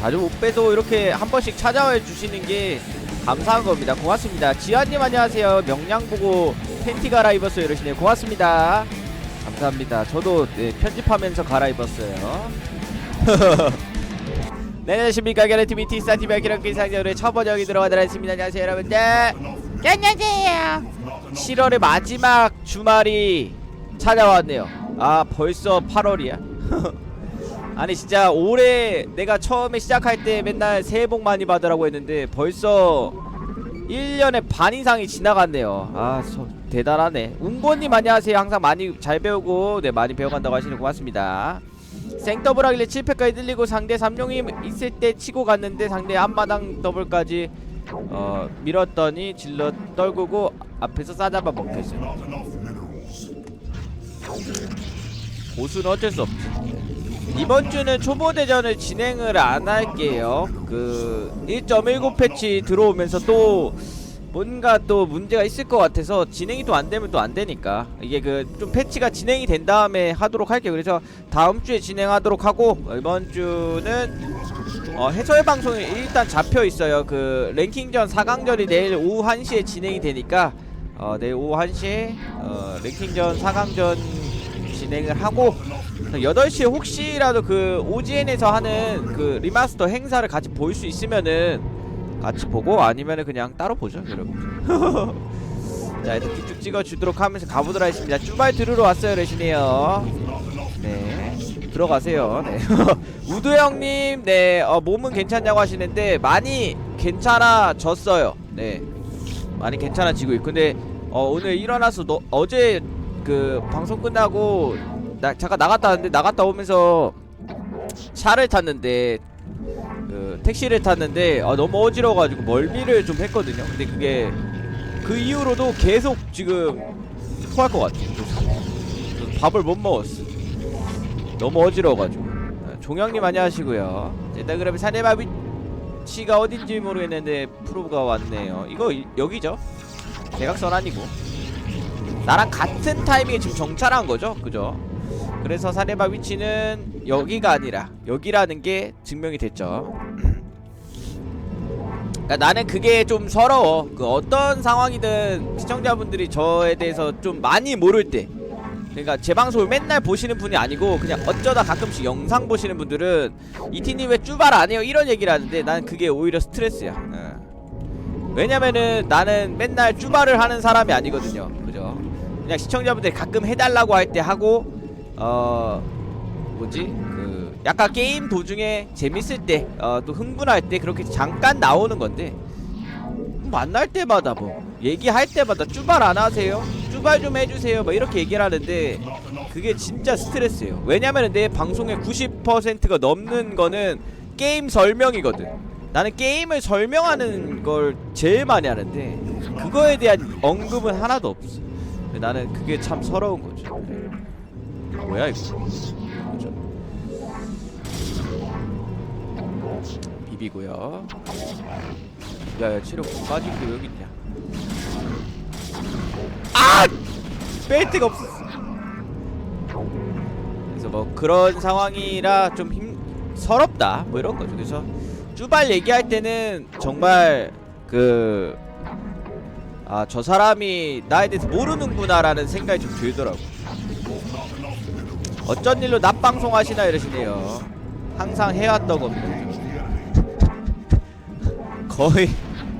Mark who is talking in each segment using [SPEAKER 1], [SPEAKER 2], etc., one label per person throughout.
[SPEAKER 1] 자주 못 빼도 이렇게 한 번씩 찾아와 주시는 게 감사한 겁니다. 고맙습니다. 지아님 안녕하세요. 명량 보고 팬티 갈아입었어요. 이러시네요. 고맙습니다. 감사합니다. 저도 네, 편집하면서 갈아입었어요. 네, 안녕하십니까. 게레티비 티스타 TV aki랑 기상자의 첫 번역이 들어가도록 하겠습니다. 안녕하세요, 여러분들. 안녕하세요. 7월의 마지막 주말이 찾아왔네요. 아, 벌써 8월이야. 아니 진짜 올해 내가 처음에 시작할 때 맨날 새해 복 많이 받으라고 했는데 벌써 1년의 반 이상이 지나갔네요. 아, 소, 대단하네. 웅고님 안녕하세요. 항상 많이 잘 배우고 네 많이 배워간다고 하시는 거 고맙습니다. 생더블 하길래 7패까지 들리고 상대 3용이 있을 때 치고 갔는데 상대 앞마당 더블까지 어 밀었더니 질러 떨구고 앞에서 싸잡아 먹혔어요. 보수는 어쩔 수 없지. 이번 주는 초보 대전을 진행을 안 할게요. 그 1.19 패치 들어오면서 또 뭔가 또 문제가 있을 것 같아서 진행이 또 안 되면 또 안 되니까 이게 그 좀 패치가 진행이 된 다음에 하도록 할게요. 그래서 다음 주에 진행하도록 하고 어, 이번 주는 어, 해설 방송이 일단 잡혀 있어요. 그 랭킹전 4강전이 내일 오후 1시에 진행이 되니까 어, 내일 오후 1시에 어, 랭킹전 4강전 진행을 하고 8시에 혹시라도 그 OGN에서 하는 그 리마스터 행사를 같이 볼 수 있으면은 같이 보고 아니면은 그냥 따로 보죠 여러분. 자 일단 쭉쭉 찍어주도록 하면서 가보도록 하겠습니다. 쭈발 들으러 왔어요 레시네요 네 들어가세요. 네. 우드 형님 네 어, 몸은 괜찮냐고 하시는데 많이 괜찮아졌어요. 네 많이 괜찮아지고 있고 근데 어, 오늘 일어나서 너, 어제 그 방송 끝나고 나 잠깐 나갔다 왔는데 나갔다 오면서 차를 탔는데 그 택시를 탔는데 아, 너무 어지러워가지고 멀미를 좀 했거든요. 근데 그게 그 이후로도 계속 지금 토할 것 같아요. 밥을 못 먹었어. 너무 어지러워가지고. 아, 종영님 안녕하시고요. 일단 그러면 사내밥 위치가 어딘지 모르겠는데 프로가 왔네요. 이거 이- 여기죠? 대각선 아니고. 나랑 같은 타이밍에 지금 정찰한 거죠? 그죠? 그래서 사례바 위치는 여기가 아니라 여기라는 게 증명이 됐죠. 그러니까 나는 그게 좀 서러워. 그 어떤 상황이든 시청자분들이 저에 대해서 좀 많이 모를 때, 그러니까 제 방송을 맨날 보시는 분이 아니고 그냥 어쩌다 가끔씩 영상 보시는 분들은 이티님 왜 쭈발 안 해요? 이런 얘기를 하는데 난 그게 오히려 스트레스야. 어. 왜냐면은 나는 맨날 쭈발을 하는 사람이 아니거든요. 그죠? 그냥 시청자분들이 가끔 해달라고 할 때 하고 어 뭐지? 그 약간 게임 도중에 재밌을 때어또 흥분할 때 그렇게 잠깐 나오는 건데 만날 때마다 뭐 얘기할 때마다 쭈발 안 하세요? 쭈발 좀 해주세요. 뭐 이렇게 얘기를 하는데 그게 진짜 스트레스예요. 왜냐면은 내 방송의 90%가 넘는 거는 게임 설명이거든. 나는 게임을 설명하는 걸 제일 많이 하는데 그거에 대한 언급은 하나도 없어 나는 그게 참 서러운 거죠 뭐야 이거? 그죠 비비고요. 야야 체력 빠진 게 여기 있냐? 아! 벨트가 없었어. 그래서 뭐 그런 상황이라 좀 힘 서럽다. 뭐 이런 거죠. 그래서 쭈발 얘기할 때는 정말 그 아 저 사람이 나에 대해서 모르는구나라는 생각이 좀 들더라고. 어쩐 일로 낮방송 하시나 이러시네요. 항상 해왔던 겁니다. 거의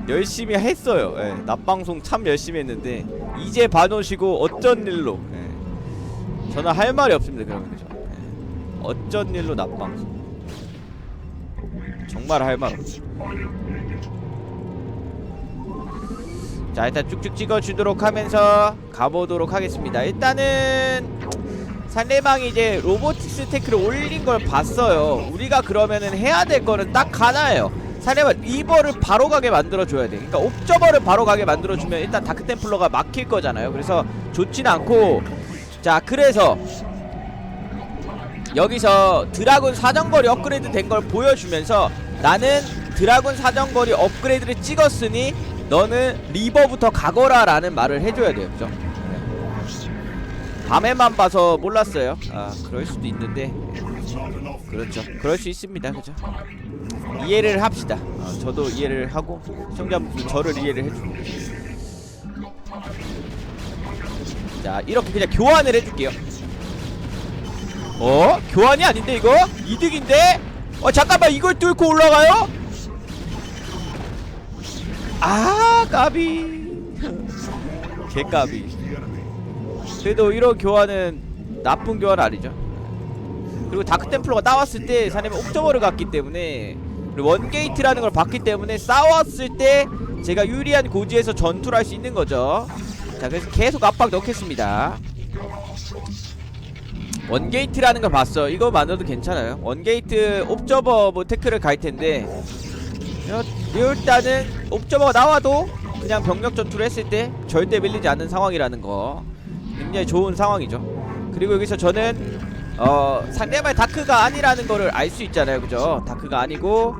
[SPEAKER 1] 열심히 했어요. 예, 낮방송 참 열심히 했는데 이제 반 오시고 어쩐 일로 예. 저는 할 말이 없습니다 그러면 그죠. 예. 어쩐 일로 낮방송. 정말 할 말 없어 자 일단 쭉쭉 찍어주도록 하면서 가보도록 하겠습니다. 일단은 상대방이 이제 로보틱스 테크를 올린 걸 봤어요. 우리가 그러면은 해야 될 거는 딱 하나예요. 상대방 리버를 바로 가게 만들어줘야 돼. 그러니까 옵저버를 바로 가게 만들어주면 일단 다크템플러가 막힐 거잖아요. 그래서 좋진 않고. 자 그래서 여기서 드라군 사정거리 업그레이드 된 걸 보여주면서 나는 드라군 사정거리 업그레이드를 찍었으니 너는 리버부터 가거라 라는 말을 해줘야 돼요 그죠 네. 밤에만 봐서 몰랐어요 아 그럴 수도 있는데 그렇죠. 그럴 수 있습니다. 그죠? 이해를 합시다. 어, 저도 이해를 하고 시청자분들 저를 이해를 해주고. 자 이렇게 그냥 교환을 해줄게요. 어? 교환이 아닌데 이거? 이득인데? 어 잠깐만 이걸 뚫고 올라가요? 아 까비. 개까비. 그래도 이런 교환은 나쁜 교환 아니죠. 그리고 다크템플러가 나왔을 때 사람이 옥저버를 갔기 때문에 원게이트라는 걸 봤기 때문에 싸웠을 때 제가 유리한 고지에서 전투를 할 수 있는 거죠. 자 그래서 계속 압박 넣겠습니다. 원게이트라는 걸 봤어 이거만으로도 괜찮아요. 원게이트 옵저버 뭐 테크를 갈 텐데 여- 일단은 옵저버가 나와도 그냥 병력 전투를 했을 때 절대 밀리지 않는 상황이라는 거. 굉장히 좋은 상황이죠. 그리고 여기서 저는 어 상대방의 다크가 아니라는 거를 알 수 있잖아요. 그죠? 다크가 아니고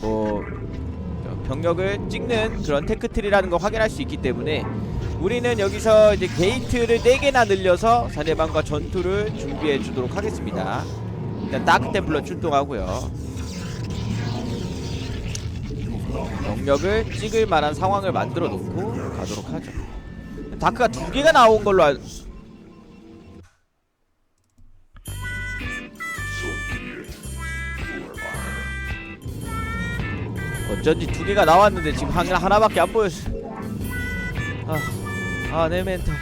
[SPEAKER 1] 뭐 병력을 찍는 그런 테크트리라는 걸 확인할 수 있기 때문에 우리는 여기서 이제 게이트를 4개나 늘려서 상대방과 전투를 준비해 주도록 하겠습니다. 일단 다크템플러 출동하고요 병력을 찍을 만한 상황을 만들어 놓고 가도록 하죠. 다크가 두 개가 나온 걸로 알... 어쩐지 두 개가 나왔는데 지금 한, 하나밖에 안 보였어. 아, 아, 내 멘탈.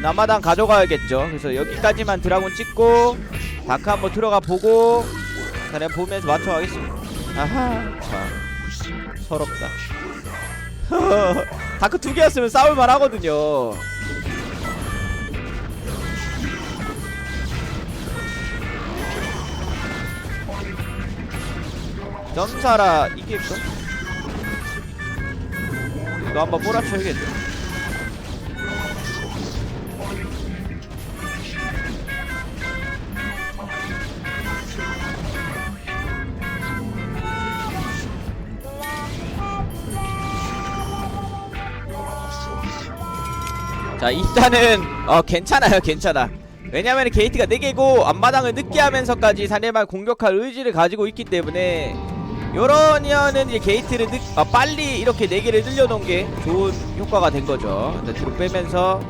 [SPEAKER 1] 남마당 가져가야겠죠. 그래서 여기까지만 드라곤 찍고 다크 한번 들어가 보고 자, 내가 보면서 맞춰가겠습니다. 아하 참 서럽다. 다크 두 개였으면 싸울만 하거든요. 점사라 이길까? 이거 한번 몰아쳐야겠네 자 일단은 어 괜찮아요 괜찮아. 왜냐면 게이트가 4개고 앞마당을 늦게 하면서까지 상대방 공격할 의지를 가지고 있기 때문에 요러면은 이제 게이트를 늦, 아, 빨리 이렇게 4개를 늘려놓은 게 좋은 효과가 된 거죠. 일단 뒤로 빼면서.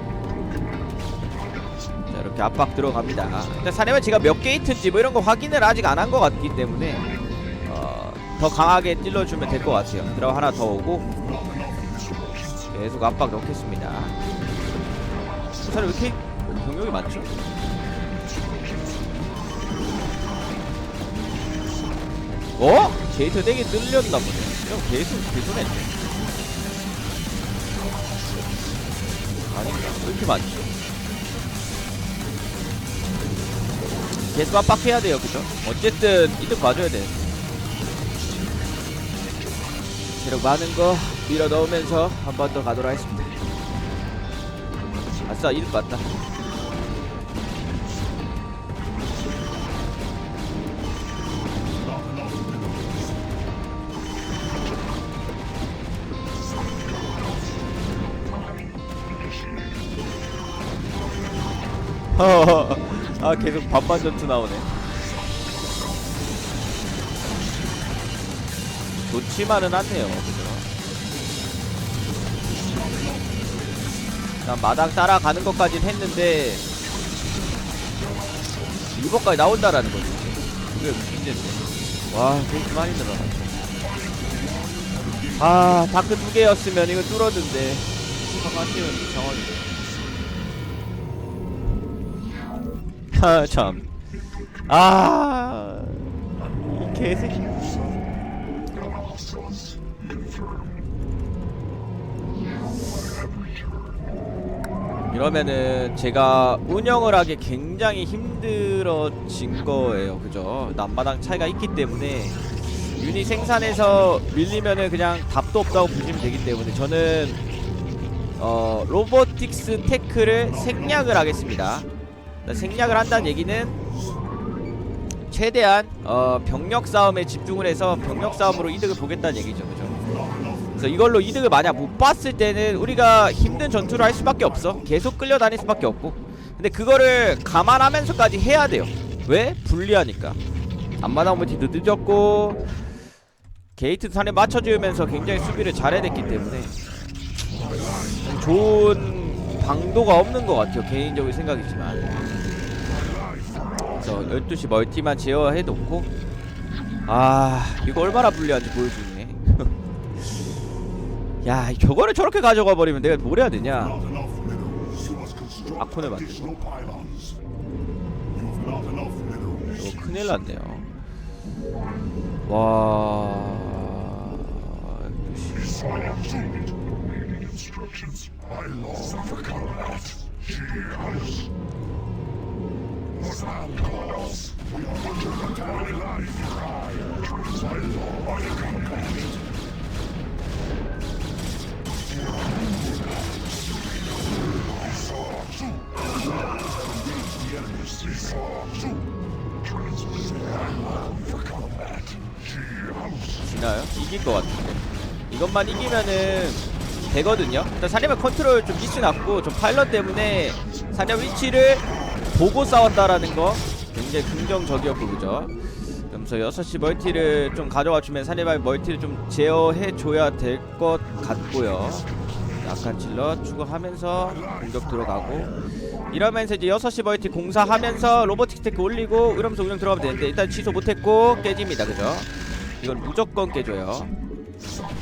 [SPEAKER 1] 자 이렇게 압박 들어갑니다. 일단 사내면 제가 몇 게이트인지 뭐 이런 거 확인을 아직 안 한 것 같기 때문에 어, 더 강하게 찔러주면 될 것 같아요. 드라마 하나 더 오고. 계속 압박 넣겠습니다 사람 왜 이렇게 병력이 많죠? 어? 게이트 4개 늘렸나 보네. 형 계속 개손했네. 아닌가? 왜 이렇게 많지? 계속 압박해야 돼요, 그죠? 어쨌든 이득 봐줘야 돼. 체력 많은 거 밀어 넣으면서 한 번 더 가도록 하겠습니다. 아싸, 이득 봤다. 아 계속 반반 전투 나오네. 좋지만은 않네요. 난 마당 따라가는 것까진 했는데 리버까지 나온다라는 거지. 그게 문제인데. 와, 되게 많이 늘어났네. 아, 다크 두 개였으면 이거 뚫었는데. 상관없는 상황이네. 아, 참. 아, 이 개새끼. 이러면은 제가 운영을 하기 굉장히 힘들어진 거예요. 그죠? 남마당 차이가 있기 때문에 유닛 생산해서 밀리면은 그냥 답도 없다고 보시면 되기 때문에 저는 어, 로보틱스 테크를 생략을 하겠습니다. 생략을 한다는 얘기는 최대한 어, 병력 싸움에 집중을 해서 병력 싸움으로 이득을 보겠다는 얘기죠. 그죠? 그래서 이걸로 이득을 만약 못 봤을 때는 우리가 힘든 전투를 할 수밖에 없어. 계속 끌려다닐 수밖에 없고. 근데 그거를 감안하면서까지 해야 돼요. 왜? 불리하니까. 앞마당 멀티 늦어졌고 게이트 산에 맞춰주면서 굉장히 수비를 잘해냈기 때문에 좋은 방도가 없는 것 같아요. 개인적인 생각이지만. 그래서 12시 멀티만 제어해놓고 아 이거 얼마나 불리한지 보여주네 야 저거를 저렇게 가져가 버리면 내가 뭘 해야 되냐? 아콘을 만들고. 이거 큰일 났네요. 와. 12시 지나요? 이길 것 같은데. 이것만 이기면은 되거든요. 일단 사리발 컨트롤 좀 미스 났고 좀 파일럿 때문에 사냐 위치를 보고 싸웠다라는 거 굉장히 긍정적이었고 그죠? 그러면서 6시 멀티를 좀 가져와 주면 사리발 멀티를 좀 제어해 줘야 될 것 같고요 약간 질러 추가하면서 공격 들어가고 이러면서 이제 6시 멀티 공사하면서 로보틱 테크 올리고 이러면서 운영 들어가면 되는데 일단 취소 못했고 깨집니다. 그죠? 이건 무조건 깨져요.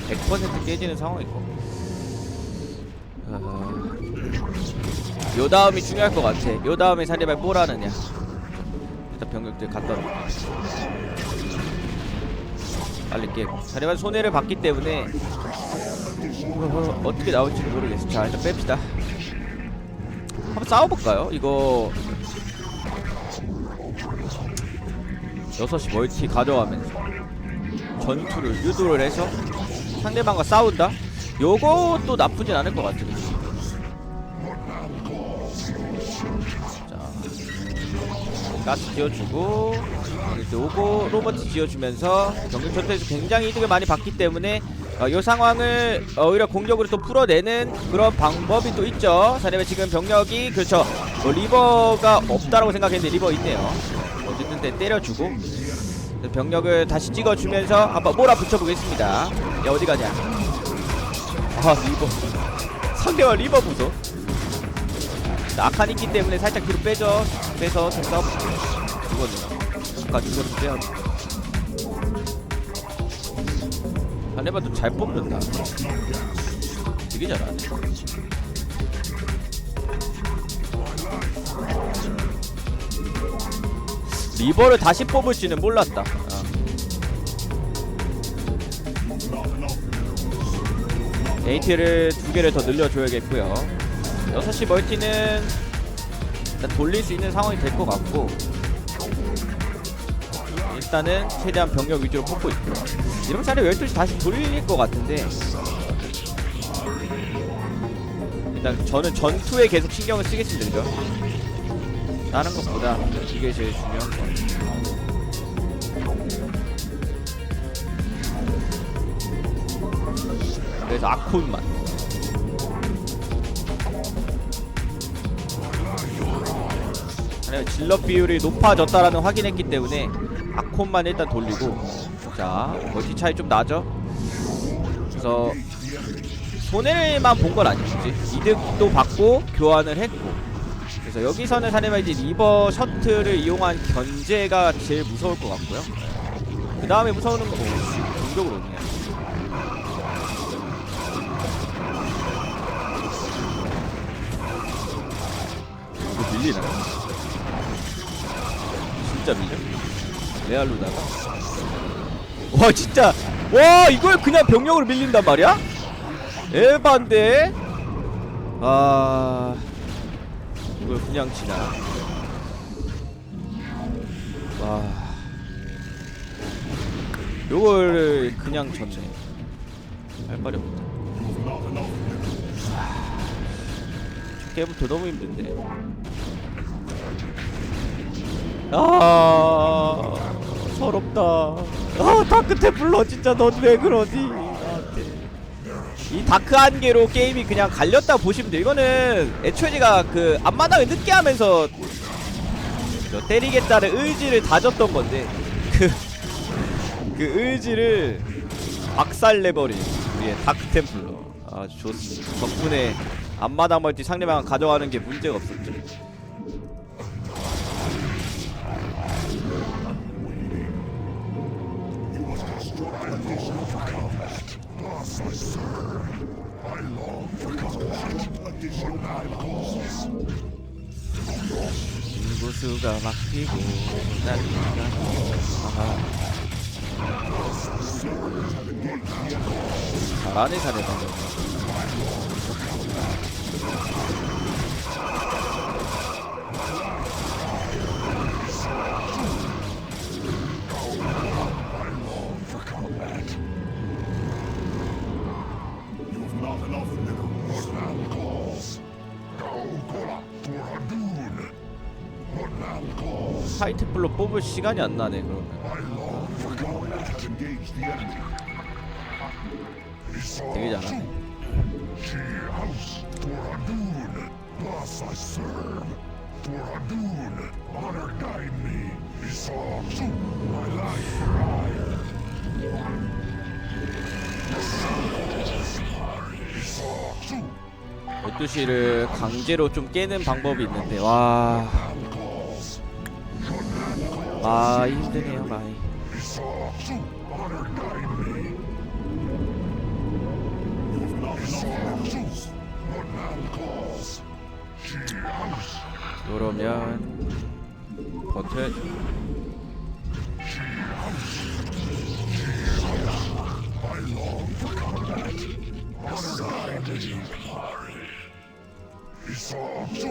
[SPEAKER 1] 100% 깨지는 상황이고. 어... 요 다음이 중요할 것 같아. 요 다음에 사리발 뭘 하느냐. 일단 병력들 갖다 놓고 빨리 깨고 사리발 손해를 봤기 때문에 어, 어떻게 나올지 모르겠어 자 일단 뺍시다 한번 싸워볼까요? 이거 6시 멀티 가져가면서 전투를 유도를 해서 상대방과 싸운다? 요것도 나쁘진 않을 것 같아 그치? 자 가스 지어주고 이제 오고 로버트 지어주면서 경기 전투에서 굉장히 이득을 많이 봤기 때문에 어, 이 상황을 어, 오히려 공격으로 또 풀어내는 그런 방법이 또 있죠. 사례에 지금 병력이 그렇죠. 뭐 리버가 없다라고 생각했는데 리버 있네요. 어쨌든 때 때려주고 병력을 다시 찍어주면서 한번 몰아붙여 보겠습니다. 야 어디 가냐? 아 리버 상대와 리버 부서. 아칸 있기 때문에 살짝 뒤로 빼죠. 빼서 좀 싸워볼게 요. 이거는 아까 이거를 빼야 자네봐도 잘 뽑는다. 되게 잘하네. 리버를 다시 뽑을지는 몰랐다. 아. 데이트를 두 개를 더 늘려줘야겠고요. 6시 멀티는 일단 돌릴 수 있는 상황이 될 것 같고 일단은 최대한 병력 위주로 뽑고 있고요. 이런 차례 12시 다시 돌릴 것 같은데 일단 저는 전투에 계속 신경을 쓰겠습니다 그죠? 다른 것보다 이게 제일 중요한 거 같아요 그래서 아콘만 아니면 질럿 비율이 높아졌다라는 확인했기 때문에 아콘만 일단 돌리고. 자 멀티 차이 좀 나죠? 그래서 손해만 본 건 아니지. 이득도 받고 교환을 했고. 그래서 여기서는 이제 리버 셔틀을 이용한 견제가 제일 무서울 것 같고요. 그 다음에 무서운 건 오, 공격으로 오네 이거 밀리나? 진짜 밀려? 레알로다가? 와 진짜. 와 이걸 그냥 병력으로 밀린단 말이야? 에반데? 아 이걸 그냥 지나. 와. 요걸 그냥 졌네. 할 말이 없다. 첫 게임부터 너무 힘든데. 아 서럽다. 아 다크테플러 진짜. 넌왜 나한테 이 다크 한계로 게임이 그냥 갈렸다 보시면 돼요. 이거는 애초에 제가 그 앞마당을 늦게 하면서 저 때리겠다는 의지를 다졌던 건데 그, 그 의지를 박살내버린 우리의 다크템플러. 아주 좋습니다. 덕분에 앞마당 멀티 상대방 가져가는 게 문제가 없었죠 인구수가 막히고 난리가 아. 잘하네 잘해봐 하이테플로 뽑을 시간이 안 나네 그러면 되게 잘하네 12시를 강제로 좀 깨는 방법이 있는데 와. 많이 힘드네요 많이
[SPEAKER 2] Esau Tzu, honor guide me. You've not Esau Tzu, what man calls. She house.
[SPEAKER 1] 이러면 버텨야죠
[SPEAKER 2] I long for combat. Honor guide me. Esau Tzu,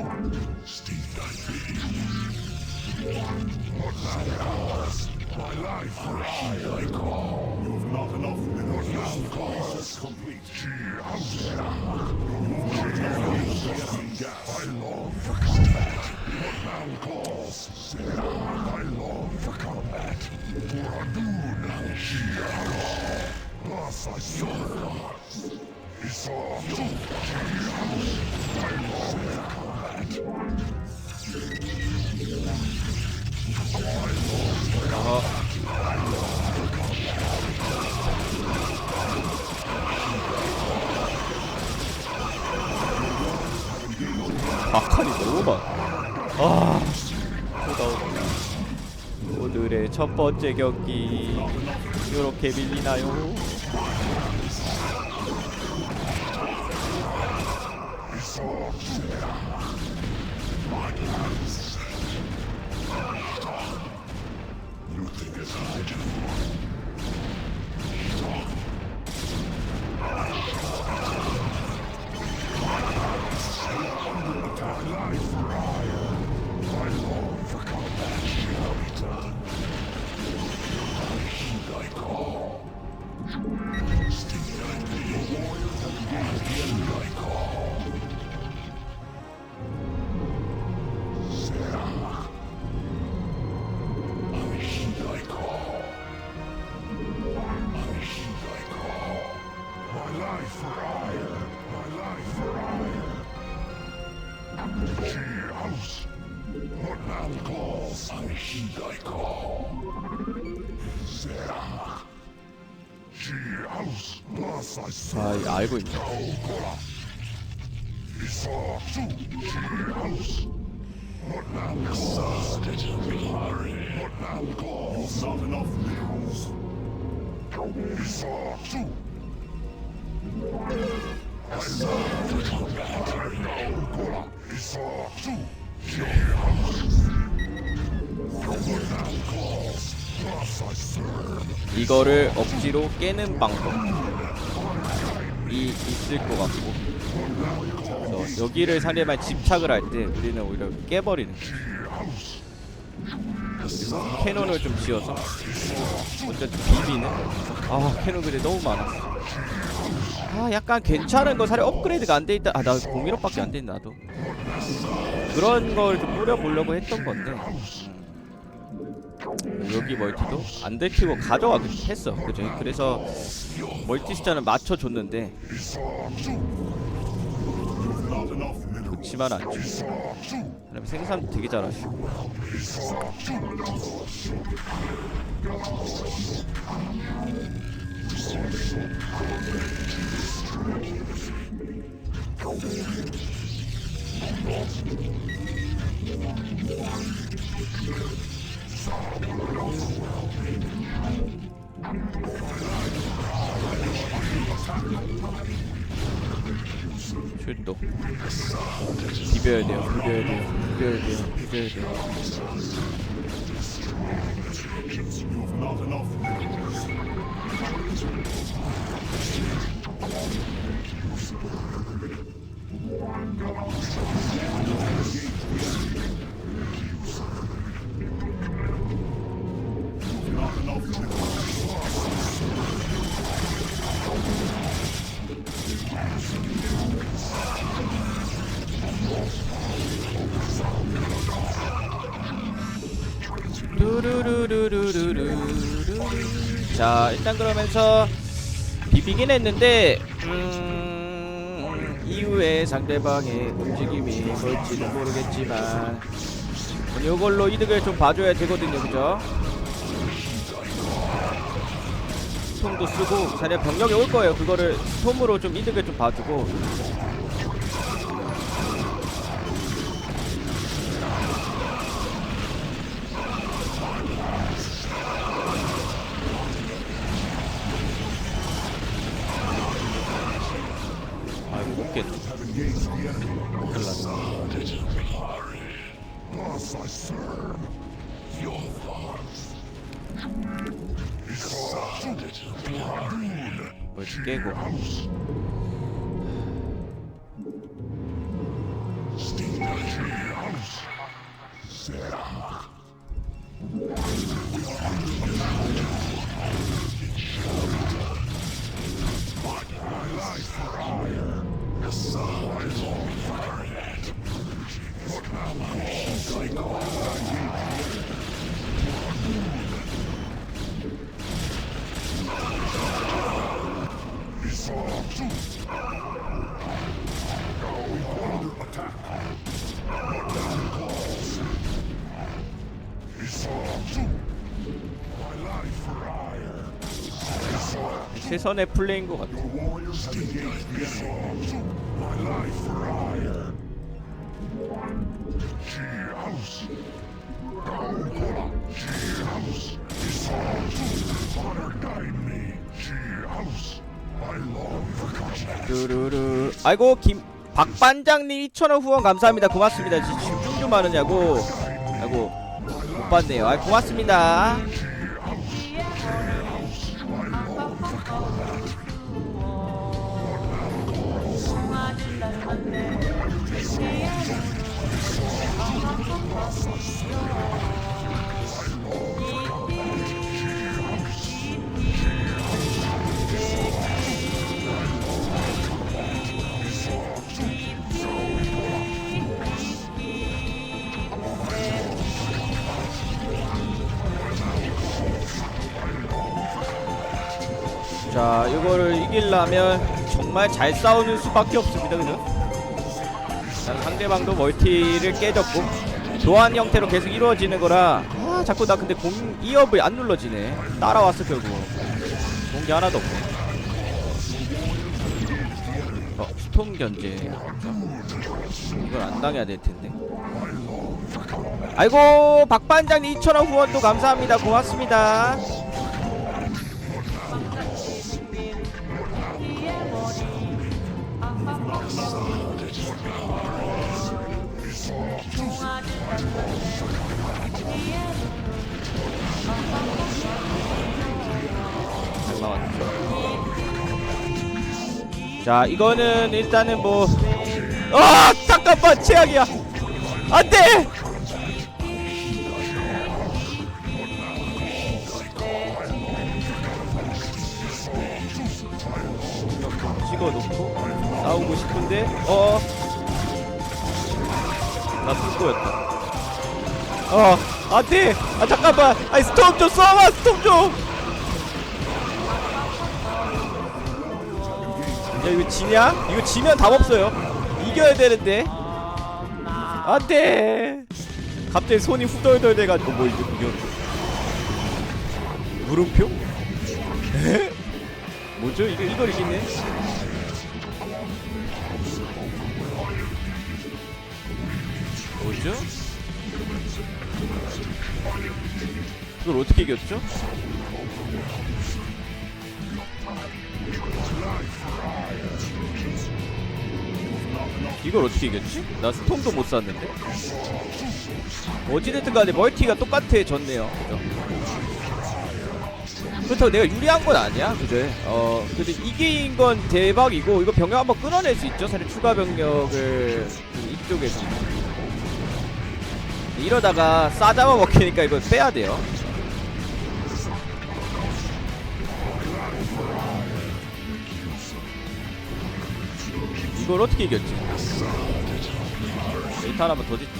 [SPEAKER 2] Steve Digby. What calls. My life for hire I call. You've not enough minerals. What man calls. Complete. She house. I long for combat. What man calls. I long for combat. For Hadun. She house. Thus I serve. Esau. She house. I long for combat.
[SPEAKER 1] 아, 아칸이 너무 많아 아. 오늘의 첫 번째 경기 이렇게 밀리나요?
[SPEAKER 2] I serve.
[SPEAKER 1] 이거를 억지로 깨는 방법 이 있을 것 같고. 그래서 여기를 상대방이 집착을 할 때 우리는 오히려 깨버리는. 그리고 캐논을 좀 지어서 먼저 좀 비비는? 아 캐논 그래 너무 많았어. 아 약간 괜찮은 거 사실 업그레이드가 안 돼 있다. 아 나 공일업밖에 안 돼 있나 나도. 그런 걸 좀 뿌려보려고 했던 건데. 음. 여기 멀티도 안 들키고 가져가긴 했어 그죠 그래서 멀티스타는 맞춰줬는데 좋지만 않죠. 그다음에 생산도 되게 잘하시고 출동 비벼야 돼요. 비벼야 돼요. 비벼야 돼요. 비벼야 돼요 자 일단 그러면서 비비긴 했는데 음, 이후에 상대방의 움직임이 뭘지는 모르겠지만 이걸로 이득을 좀 봐줘야 되거든요. 그죠? 스톰도 쓰고 자네 병력이 올 거예요. 그거를 스톰으로 좀 이득을 좀 봐주고 Yeah. 최선의 플레이인 것 같아 르르르 아이고 김 박반장님 2천원 후원 감사합니다. 고맙습니다. 지금 집중 좀 하느냐고. 아이고 못 봤네요. 아 고맙습니다 자 이거를 이기려면 정말 잘 싸우는 수밖에 없습니다. 그죠? 난 상대방도 멀티를 깨졌고 교환 형태로 계속 이루어지는 거라 아 자꾸 나 근데 공 2업이 안 눌러지네. 따라왔어 결국 공기 하나도 없네. 어 스톰 견제. 이걸 안 당해야 될 텐데. 아이고 박반장님 2천원 후원도 감사합니다. 고맙습니다 자, 이거는 일단은 뭐, 아, 잠깐만, 최악이야. 안 돼! 찍어놓고 싸우고 싶은데, 어, 나 승부였다. 어, 안 돼! 아, 잠깐만! 아이, 스톰 좀 쏴봐! 스톰 좀! 야 이거 지냐? 이거 지면 답 없어요 이겨야 되는데 안돼 갑자기 손이 후덜덜 돼가지고 뭐 이거 이거 물음표? 에? 뭐죠? 이거 이걸 이기네 뭐죠? 이걸 어떻게 이겼죠? 이걸 어떻게 이겼지? 나 스톰도 못 쐈는데 어찌됐든 간에 멀티가 똑같아 졌네요 그죠? 그렇다고 내가 유리한 건 아니야 그죠? 어 근데 이긴 건 대박이고 이거 병력 한번 끊어낼 수 있죠 사실 추가 병력을 그 이쪽에서 이러다가 싸잡아 먹히니까 이거 빼야 돼요 이걸 어떻게 이겼지? 데이터 하나만 더 짓지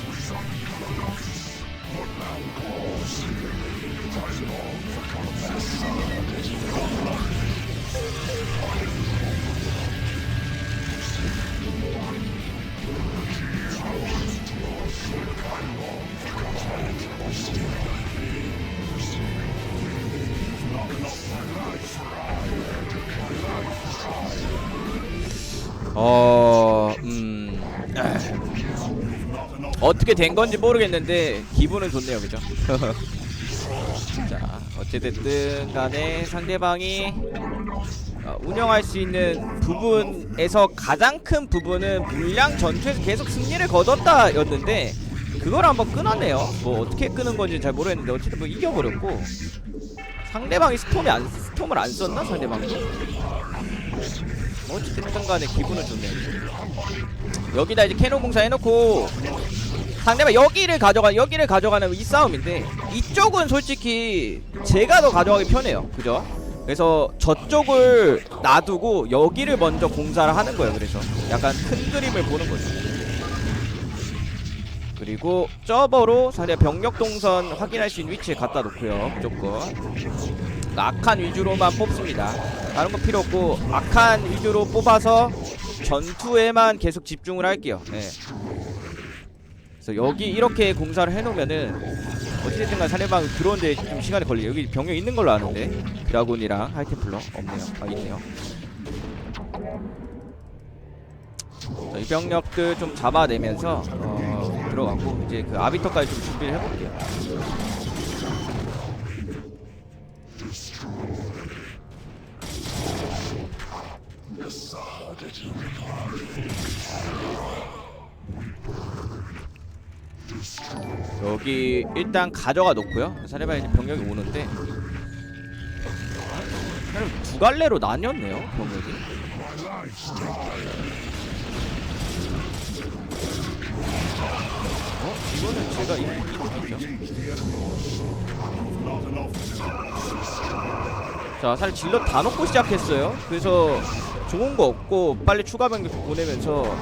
[SPEAKER 1] 어, 음. 어떻게 된 건지 모르겠는데 기분은 좋네요, 그죠? 자, 어찌됐든 간에 상대방이 어, 운영할 수 있는 부분에서 가장 큰 부분은 물량 전투에서 계속 승리를 거뒀다 였는데 그걸 한번 끊었네요. 뭐 어떻게 끄는 건지 잘 모르겠는데 어쨌든 뭐 이겨버렸고 상대방이 스톰이 안 스톰을 안 썼나 상대방도? 뭐 어쨌든 간에 기분은 좋네요. 여기다 이제 캐논 공사 해놓고 상대방 여기를 가져가 여기를 가져가는 이 싸움인데 이쪽은 솔직히 제가 더 가져가기 편해요. 그죠? 그래서 저쪽을 놔두고 여기를 먼저 공사를 하는 거예요. 그래서 약간 큰 그림을 보는 거죠. 그리고 저버로 상대 병력 동선 확인할 수 있는 위치에 갖다 놓고요. 무조건 악한 위주로만 뽑습니다. 다른 거 필요 없고 악한 위주로 뽑아서 전투에만 계속 집중을 할게요. 네. 그래서 여기 이렇게 공사를 해놓으면은 어찌됐든 간 사례방 들어오는데 좀 시간이 걸려요. 여기 병력 있는 걸로 아는데 드라곤이랑 하이템플러 없네요. 아 있네요. 자, 이 병력들 좀 잡아내면서 어, 들어가고 이제 그 아비터까지 좀 준비를 해볼게요. 여기 일단 가져가 놓고요. 사례방 이제 병력이 오는데 사람 두 갈래로 나뉘었네요. 병력이. 어? 이거는 제가 이기죠. 자, 사실 질럿 다 놓고 시작했어요. 그래서 좋은 거 없고 빨리 추가 병력 보내면서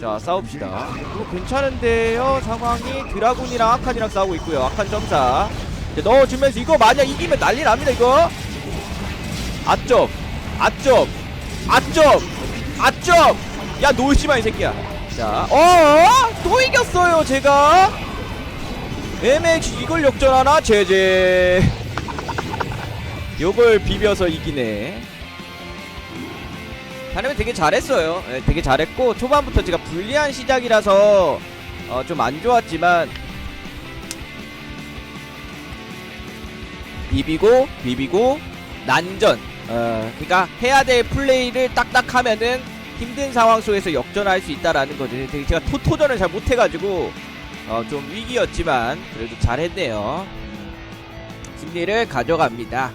[SPEAKER 1] 자 싸웁시다. 이거 괜찮은데요 상황이 드라군이랑 아칸이랑 싸우고 있고요. 아칸 점사 이제 넣어주면서 이거 만약 이기면 난리 납니다 이거. 아점, 아점, 아점, 아점. 야 놀지마 이 새끼야. 자, 어? 또 이겼어요 제가. MX 이걸 역전하나 제제. 요걸 비벼서 이기네. 하나면 되게 잘했어요. 예, 되게 잘했고 초반부터 제가 불리한 시작이라서 어, 좀 안 좋았지만 비비고 비비고 난전. 어, 그러니까 해야 될 플레이를 딱딱 하면은 힘든 상황 속에서 역전할 수 있다라는 거지. 되게 제가 토토전을 잘 못해가지고 어, 좀 위기였지만 그래도 잘했네요. 승리를 가져갑니다.